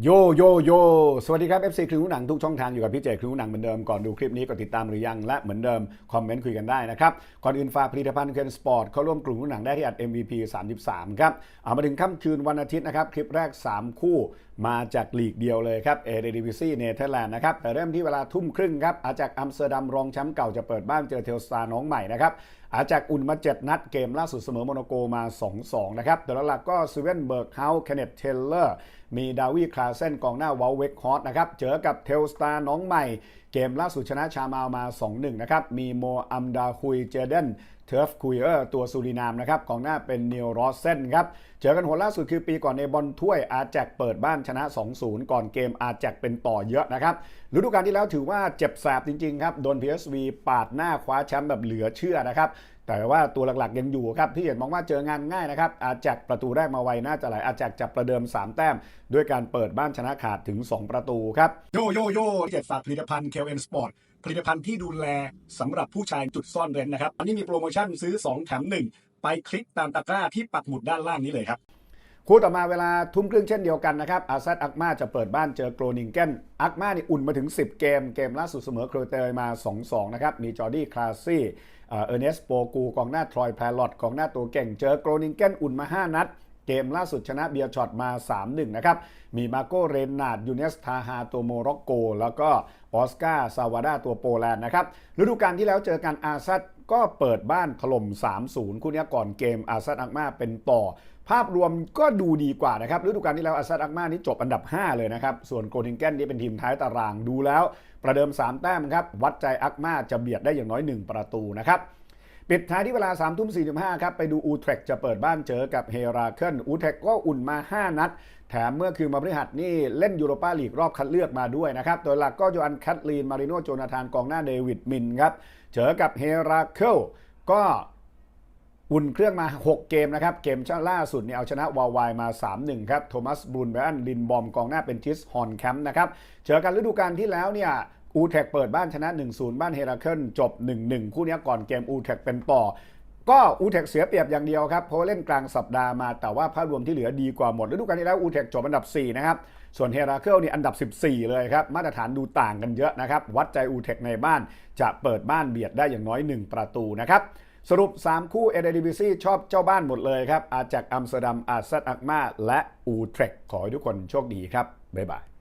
โยโยโยสวัสดีครับ FC คลิวหนังทุกช่องทางอยู่กับพี่เจคลิวหนังเหมือนเดิมก่อนดูคลิปนี้ก็ติดตามหรือยังและเหมือนเดิม คอมเมนต์คุยกันได้นะครับ ก่อนอื่นฝากผลิตภัณฑ์เคนสปอร์ตเข้าร่วมกลุ่มหนังได้ที่อัด MVP 33 ครับเอามาถึงค่ำคืนวันอาทิตย์นะครับ คลิปแรก 3 คู่มาจากลีกเดียวเลยครับเอเดดิวิซีเนเธอร์แลนด์นะครับแต่เริ่มที่เวลาทุ่มครึ่งครับอาจากอัมสเตอร์ดัมรองแชมป์เก่าจะเปิดบ้านเจอเทลสตาร์น้องใหม่นะครับอาจากอุ่นมา 7 นัดเกมล่าสุดเสมอโมโนโกมา 2-2 นะครับแต่ละหลักก็ซเวนเบิร์กเฮาส์เคนเนตเทเลอร์ มีดาวีคลาเซนกองหน้าวอลเวกฮอตนะครับ เจอกับเทลสตาร์น้องใหม่ เกมล่าสุดชนะชามาลมา 2-1 นะครับ มีโมอัมดาคุยเจเดนเทิร์ฟคุยเออร์ตัวซูรินามนะครับกองหน้าเป็นนิวรอสเซนครับเจอกันหัวล่าสุดคือปีก่อนในบอลถ้วยอาแจกเปิดบ้านชนะ 2-0 ก่อนเกมอาแจกเป็นต่อเยอะนะครับฤดูกาลที่แล้วถือว่าเจ็บแสบจริงๆครับโดน PSV ปาดหน้าคว้าแชมป์แบบเหลือเชื่อนะครับแต่ว่าตัวหลักๆยังอยู่ครับที่เห็นมองว่าเจองานง่ายนะครับอาแจกประตูแรกมาไวน่าจะไหลอาแจกจับประเดิม 3 แต้ม ด้วยการเปิดบ้านชนะขาดถึง 2 ประตูครับโยโยโย่เจ็ดฝากผลิตภัณฑ์ KLN Sport ผลิตภัณฑ์ที่ดูแลสำหรับผู้ชายจุดซ่อนเร้นนะครับอันนี้มีโปรโมชั่นซื้อ 2 แถม 1 ไปคลิกตามตะกร้าที่ปักหมุดด้านล่างนี้เลยครับคู่ต่อมาเวลาทุ่มครึ่งเช่นเดียวกันนะครับ อาซัดอักมาจะเปิดบ้านเจอโกรนิงเกนอักมานี่อุ่นมาถึง 10 เกม เกมล่าสุดเสมอโครเตยมา 2-2 นะครับ มีจอร์ดี้คลาซี่เออร์เนสโปกูกองหน้าทรอยแพลอตกองหน้าตัวเก่ง เจอโกรนิงเกนอุ่นมา 5 นัด เกมล่าสุดชนะเบียร์ช็อตมา 3-1 นะครับ มีมาโกเรนนาดยูเนสทาฮาตัวโมร็อกโก แล้วก็ออสการ์ซาวาดาตัวโปแลนด์นะครับ ฤดูกาลที่แล้วเจอกันอาซัดก็เปิดบ้านถล่ม 3-0 คู่นี้ก่อนเกมอาซัดอักมาเป็นต่อ ภาพรวมก็ดูดีกว่านะครับฤดูกาลที่แล้วอาซัดอักมานี่จบอันดับ 5 เลยนะครับ ส่วนโกนิงเกนนี่เป็นทีมท้ายตารางดูแล้ว ประเดิม 3 แต้มครับวัดใจอักมาจะเบียดได้อย่างน้อย 1 ประตูนะครับ ปิดท้ายที่เวลา3ามทุ่มสีครับ ไปดูอูเทรกจะเปิดบ้านเจอกับเฮราเคิลอูเทรกก็อุ่นมา 5 นัด แถมเมื่อคืนมาพฤหัสนี่เล่นยูโรปาลีกรอบคัดเลือกมาด้วยนะครับ โดยหลักก็โยอันแคทลีน มาริโนโจนาธานกองหน้าเดวิดมินครับ เจอกับเฮราเคิลก็อุ่นเครื่องมา 6 เกมนะครับ เกมชล่าสุดเนี่ยเอาชนะวาวายมา 3-1 ครับ โทมัสบรูนแบนลินบอมกองหน้าเป็นจิสฮอนแคมป์นะครับ เจอกันฤดูกาลที่แล้วเนี่ย อูเทคเปิดบ้านชนะ 1-0 บ้านเฮราเคิลจบ 1-1 คู่นี้ก่อนเกมอูเทคเป็นต่อ ก็อูเทคเสียเปรียบอย่างเดียวครับ เพราะเล่นกลางสัปดาห์มาแต่ว่าภาพรวมที่เหลือดีกว่าหมดฤดูกาลที่แล้วอูเทคจบอันดับ 4 นะครับ ส่วนเฮราเคิลนี่อันดับ 14 เลยครับ มาตรฐานดูต่างกันเยอะนะครับ วัดใจอูเทคในบ้านจะเปิดบ้านเบียดได้อย่างน้อย 1 ประตูนะครับสรุป 3 คู่เอเดดิวิซีชอบเจ้าบ้านหมดเลยครับอาจากอัมสเตอร์ดัมอาซัดอักมาและอูเทกขอให้ทุกคนโชคดีครับบ๊ายบาย